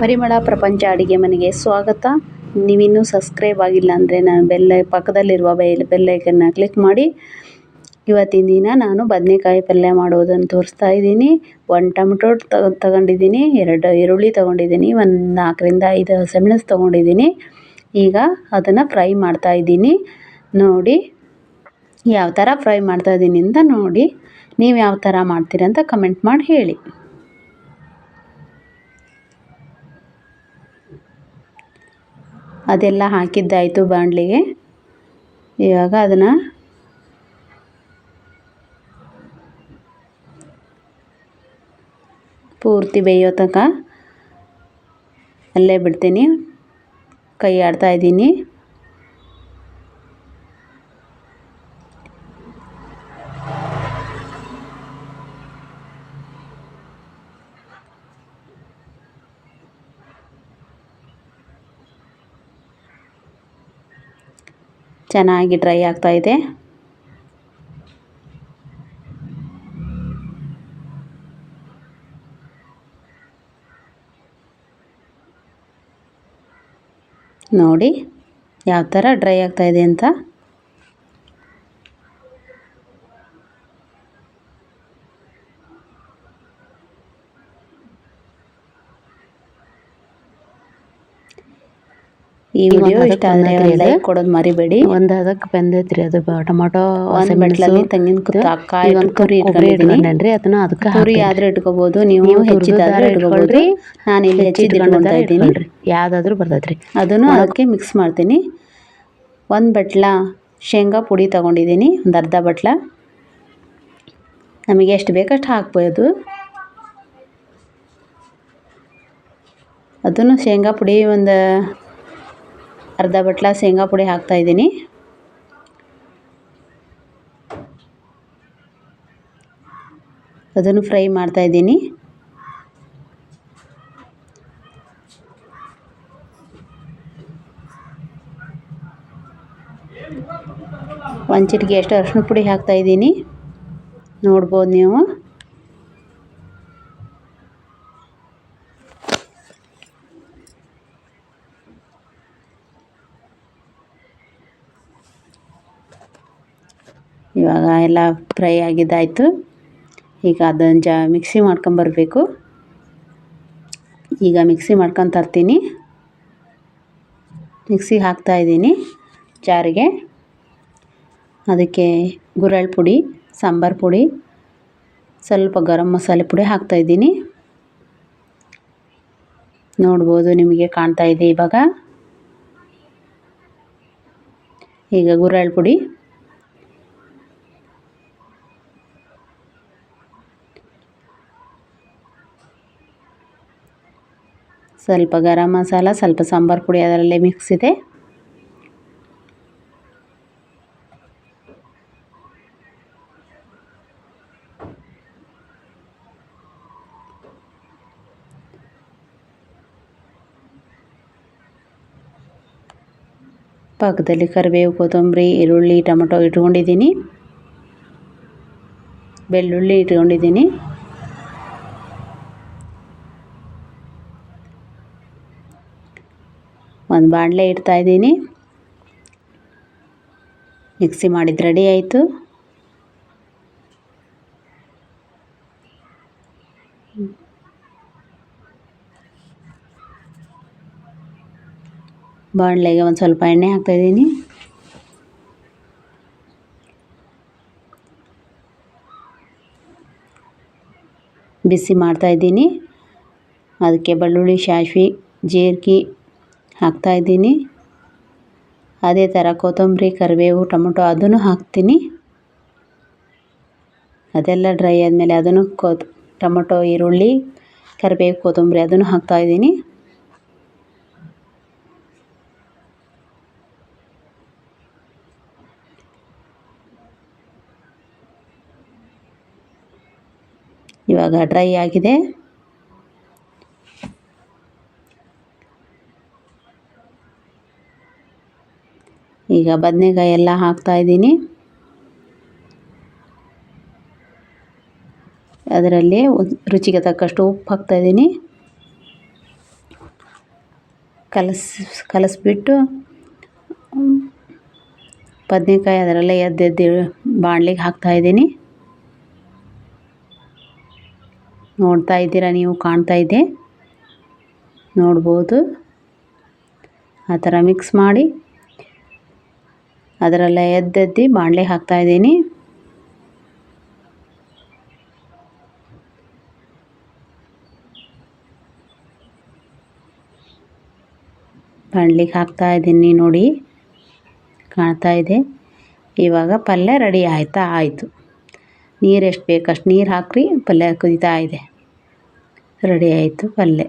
ಪರಿಮಳ ಪ್ರಪಂಚ ಅಡುಗೆ ಮನೆಗೆ ಸ್ವಾಗತ. ನೀವಿನ್ನೂ ಸಬ್ಸ್ಕ್ರೈಬ್ ಆಗಿಲ್ಲ ಅಂದರೆ ನಾನು ಬೆಲ್ಲ, ಪಕ್ಕದಲ್ಲಿರುವ ಬೆಲ್, ಬೆಲ್ಲೈಕನ್ನ ಕ್ಲಿಕ್ ಮಾಡಿ. ಇವತ್ತಿನ ದಿನ ನಾನು ಬದನೆಕಾಯಿ ಪಲ್ಯ ಮಾಡೋದನ್ನು ತೋರಿಸ್ತಾ ಇದ್ದೀನಿ. ಒಂದು ಟೊಮೆಟೊ ತಗೊಂಡಿದ್ದೀನಿ, ಎರಡು ಈರುಳ್ಳಿ ತೊಗೊಂಡಿದ್ದೀನಿ, ಒಂದು ನಾಲ್ಕರಿಂದ ಐದು ಹಸಿಮೆಣಸು ತೊಗೊಂಡಿದ್ದೀನಿ. ಈಗ ಅದನ್ನು ಫ್ರೈ ಮಾಡ್ತಾ ಇದ್ದೀನಿ. ನೋಡಿ, ಯಾವ ಥರ ಫ್ರೈ ಮಾಡ್ತಾ ಇದ್ದೀನಿ ಅಂತ ನೋಡಿ. ನೀವು ಯಾವ ಥರ ಮಾಡ್ತೀರಂತ ಕಮೆಂಟ್ ಮಾಡಿ ಹೇಳಿ. ಅದೆಲ್ಲ ಹಾಕಿದ್ದಾಯಿತು ಬಾಣಲಿಗೆ. ಇವಾಗ ಅದನ್ನು ಪೂರ್ತಿ ಬೇಯೋ ತನಕ ಅಲ್ಲೇ ಬಿಡ್ತೀನಿ. ಕೈ ಆಡ್ತಾ ಇದ್ದೀನಿ. ಚೆನ್ನಾಗಿ ಡ್ರೈ ಆಗ್ತಾ ಇದೆ. ನೋಡಿ ಯಾವ ಥರ ಡ್ರೈ ಆಗ್ತಾಯಿದೆ ಅಂತ. ಈ ವಿಡಿಯೋ ಇಷ್ಟ ಆದರೆ ಲೈಕ್ ಕೊಡೋದು ಮರಿಬೇಡಿ. ಒಂದ್ ಅದಕ್ಕೆ ಬಂದೈತ್ರಿ ಅದು ಟೊಮಾಟೊ ಒಂದು ಬಟ್ಲಲ್ಲಿ ತೆಂಗಿನ ಕಾಯಿ ಕುರಿ ಅದನ್ನ ಅದಕ್ಕೆ ಕುರಿ ಆದ್ರೆ ಇಟ್ಕೋಬಹುದು ನೀವು ಹೆಚ್ಚಿದಾದ್ರೆ ಇಟ್ಕೊಳ್ರಿ ನಾನು ಇಲ್ಲಿ ಇದ್ದೀನಿ. ಯಾವ್ದಾದ್ರು ಬರ್ತೈತ್ರಿ. ಅದನ್ನು ಅದಕ್ಕೆ ಮಿಕ್ಸ್ ಮಾಡ್ತೀನಿ. ಒಂದು ಬಟ್ಲ ಶೇಂಗಾ ಪುಡಿ ತಗೊಂಡಿದ್ದೀನಿ ಒಂದು ಅರ್ಧ ಬಟ್ಲ. ನಮಗೆ ಎಷ್ಟು ಬೇಕಷ್ಟು ಹಾಕ್ಬೋದು. ಅದನ್ನು ಶೇಂಗಾ ಪುಡಿ ಒಂದು ಅರ್ಧ ಬಟ್ಲ ಶೇಂಗಾ ಪುಡಿ ಹಾಕ್ತಾಯಿದ್ದೀನಿ ಅದನ್ನು ಫ್ರೈ ಮಾಡ್ತಾ ಇದ್ದೀನಿ. ಒಂದು ಚಿಟಿಕೆ ಅಷ್ಟು ಅರಶಿನ ಪುಡಿ ಹಾಕ್ತಾಯಿದ್ದೀನಿ ನೋಡ್ಬೋದು ನೀವು. ಇವಾಗ ಎಲ್ಲ ಫ್ರೈ ಆಗಿದ್ದಾಯಿತು. ಈಗ ಅದನ್ನು ಜಾ ಮಿಕ್ಸಿ ಮಾಡ್ಕೊಂಬರ್ಬೇಕು ಈಗ ಮಿಕ್ಸಿ ಮಾಡ್ಕೊಂಡು ತರ್ತೀನಿ. ಮಿಕ್ಸಿಗೆ ಹಾಕ್ತಾಯಿದ್ದೀನಿ ಜಾರಿಗೆ. ಅದಕ್ಕೆ ಗುರಳ್ ಪುಡಿ, ಸಾಂಬಾರು ಪುಡಿ, ಸ್ವಲ್ಪ ಗರಂ ಮಸಾಲೆ ಪುಡಿ ಹಾಕ್ತಾಯಿದ್ದೀನಿ ನೋಡ್ಬೋದು ನಿಮಗೆ ಕಾಣ್ತಾ ಇದೆ ಇವಾಗ. ಈಗ ಗುರಳ್ ಪುಡಿ. ಸ್ವಲ್ಪ ಗರಂ ಮಸಾಲ, ಸ್ವಲ್ಪ ಸಾಂಬಾರು ಪುಡಿ ಅದರಲ್ಲೇ ಮಿಕ್ಸ್ ಇದೆ. ಪಕ್ಕದಲ್ಲಿ ಕರಿಬೇವು, ಕೊತ್ತಂಬರಿ, ಈರುಳ್ಳಿ, ಟೊಮೊಟೊ ಇಟ್ಕೊಂಡಿದ್ದೀನಿ. ಬೆಳ್ಳುಳ್ಳಿ ಇಟ್ಕೊಂಡಿದ್ದೀನಿ. ಒಂದು ಬಾಣಲೆ ಇಡ್ತಾಯಿದ್ದೀನಿ ಮಿಕ್ಸಿ ಮಾಡಿದ್ದು ರೆಡಿ ಆಯಿತು. ಬಾಣಲೆಗೆ ಒಂದು ಸ್ವಲ್ಪ ಎಣ್ಣೆ ಹಾಕ್ತಾಯಿದ್ದೀನಿ ಬಿಸಿ ಮಾಡ್ತಾಯಿದ್ದೀನಿ ಅದಕ್ಕೆ ಬೆಳ್ಳುಳ್ಳಿ ಸಾಸ್ವೆ ಜೀರಿಗೆ ಹಾಕ್ತಾಯಿದ್ದೀನಿ ಅದೇ ಥರ ಕೊತ್ತಂಬರಿ, ಕರಿಬೇವು, ಟೊಮೊಟೊ ಅದನ್ನು ಹಾಕ್ತೀನಿ. ಅದೆಲ್ಲ ಡ್ರೈ ಆದಮೇಲೆ ಅದನ್ನು ಕೊತ್, ಟೊಮೊಟೊ, ಈರುಳ್ಳಿ, ಕರಿಬೇವು, ಕೊತ್ತಂಬರಿ ಅದನ್ನು ಹಾಕ್ತಾಯಿದ್ದೀನಿ ಇವಾಗ ಡ್ರೈ ಆಗಿದೆ. ಈಗ ಬದನೆಕಾಯಿ ಎಲ್ಲ ಹಾಕ್ತಾ ಇದ್ದೀನಿ. ಅದರಲ್ಲಿ ರುಚಿಗೆ ತಕ್ಕಷ್ಟು ಉಪ್ಪು ಹಾಕ್ತಾಯಿದ್ದೀನಿ ಕಲಸ್, ಕಲಸಿಬಿಟ್ಟು ಬದನೆಕಾಯಿ ಅದರಲ್ಲೇ ಎದ್ದೆದ್ದು ಹಾಕ್ತಾ ಇದ್ದೀನಿ. ನೋಡ್ತಾ ಇದ್ದೀರಾ ನೀವು, ಕಾಣ್ತಾ ಇದೆ. ನೋಡ್ಬೋದು. ಆ ಥರ ಮಿಕ್ಸ್ ಮಾಡಿ ಅದರಲ್ಲೇ ಎದ್ದೆದ್ದು ಹಾಕ್ತಾಯಿದ್ದೀನಿ ಬಾಣಲಿಗೆ ಹಾಕ್ತಾ ಇದ್ದೀನಿ ನೋಡಿ, ಕಾಣ್ತಾ ಇದೆ. ಇವಾಗ ಪಲ್ಯ ರೆಡಿ ಆಯ್ತಾ? ಆಯಿತು. ನೀರು ಎಷ್ಟು ಬೇಕು? ಅಷ್ಟು ನೀರು ಹಾಕ್ರಿ, ಪಲ್ಯ ಕುದೀತಾ ಇದೆ. ರೆಡಿ ಆಯಿತು ಪಲ್ಯ.